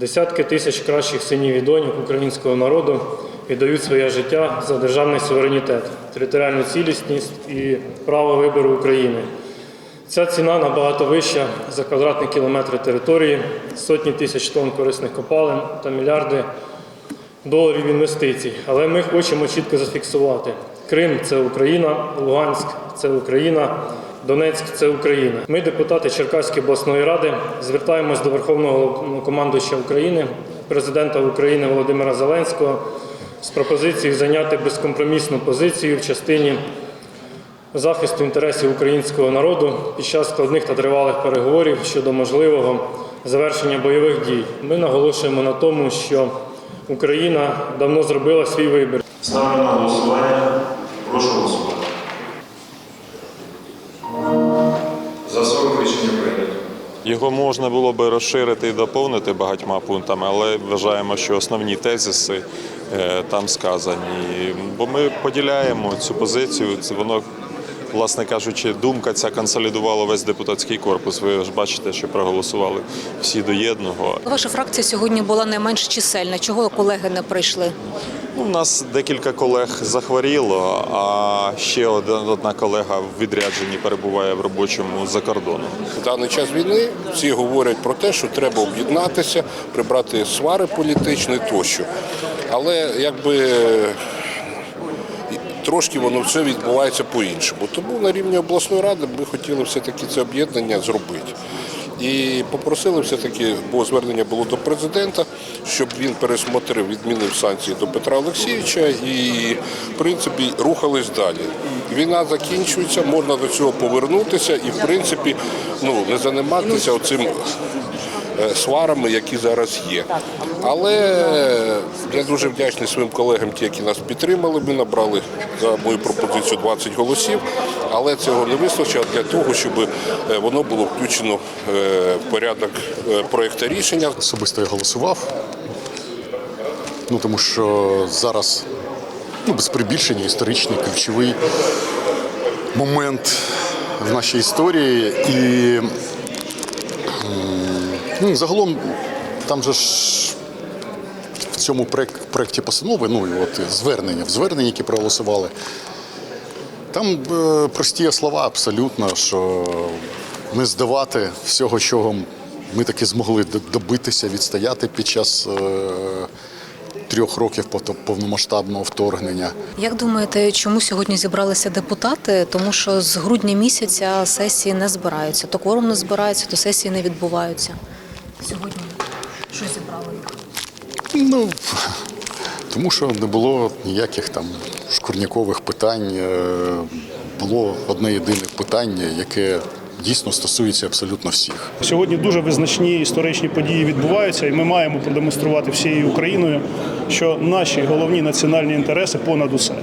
Десятки тисяч кращих синів і доньок українського народу віддають своє життя за державний суверенітет, територіальну цілісність і право вибору України. Ця ціна набагато вища за квадратний кілометр території, сотні тисяч тонн корисних копалин та мільярди доларів інвестицій. Але ми хочемо чітко зафіксувати: Крим це Україна, Луганськ це Україна, Донецьк це Україна. Ми, депутати Черкаської обласної ради, звертаємось до Верховного Головнокомандуюча України, президента України Володимира Зеленського з пропозицією зайняти безкомпромісну позицію в частині захисту інтересів українського народу під час складних та тривалих переговорів щодо можливого завершення бойових дій. Ми наголошуємо на тому, що Україна давно зробила свій вибір. Ставлю на голосування. Прошу голосувати. Його можна було би розширити і доповнити багатьма пунктами, але вважаємо, що основні тезиси е, там сказані. Бо ми поділяємо цю позицію. Це воно, власне кажучи, думка ця консолідувала весь депутатський корпус. Ви ж бачите, що проголосували всі до єдного. Ваша фракція сьогодні була найменш чисельна. Чого колеги не прийшли? Ну, У нас декілька колег захворіло, а ще одна колега в відрядженні перебуває в робочому за кордоном. В даний час війни всі говорять про те, що треба об'єднатися, прибрати свари політичні тощо. Але якби трошки воно все відбувається по-іншому. Тому на рівні обласної ради ми хотіли все-таки це об'єднання зробити. І попросили все-таки, бо звернення було до президента, щоб він пересмотрив, відмінив санкції до Петра Олексійовича і, в принципі, рухались далі. Війна закінчується, можна до цього повернутися і, в принципі, ну, не займатися оцим сварами, які зараз є. Але я дуже вдячний своїм колегам, ті, які нас підтримали. Ми набрали за мою пропозицію 20 голосів, але цього не вистачило для того, щоб е, воно було включено е, в порядок е, проекту рішення. Особисто я голосував. Ну, тому що зараз, ну, без прибільшення, історичний ключовий момент в нашій історії. І ну, загалом там же ж в цьому проекті постанови, ну і от звернення, в зверненні, які проголосували, там е, прості слова абсолютно, що не здавати всього, чого ми таки змогли добитися, відстояти під час е, трьох років пов- повномасштабного вторгнення. Як думаєте, чому сьогодні зібралися депутати? Тому що з грудня місяця сесії не збираються. То кворум не збирається, то сесії не відбуваються. Сьогодні що зібрало їх? Ну, тому що не було ніяких там шкурнякових питань. е, Було одне єдине питання, яке дійсно стосується абсолютно всіх. Сьогодні дуже визначні історичні події відбуваються, і ми маємо продемонструвати всією Україною, що наші головні національні інтереси понад усе.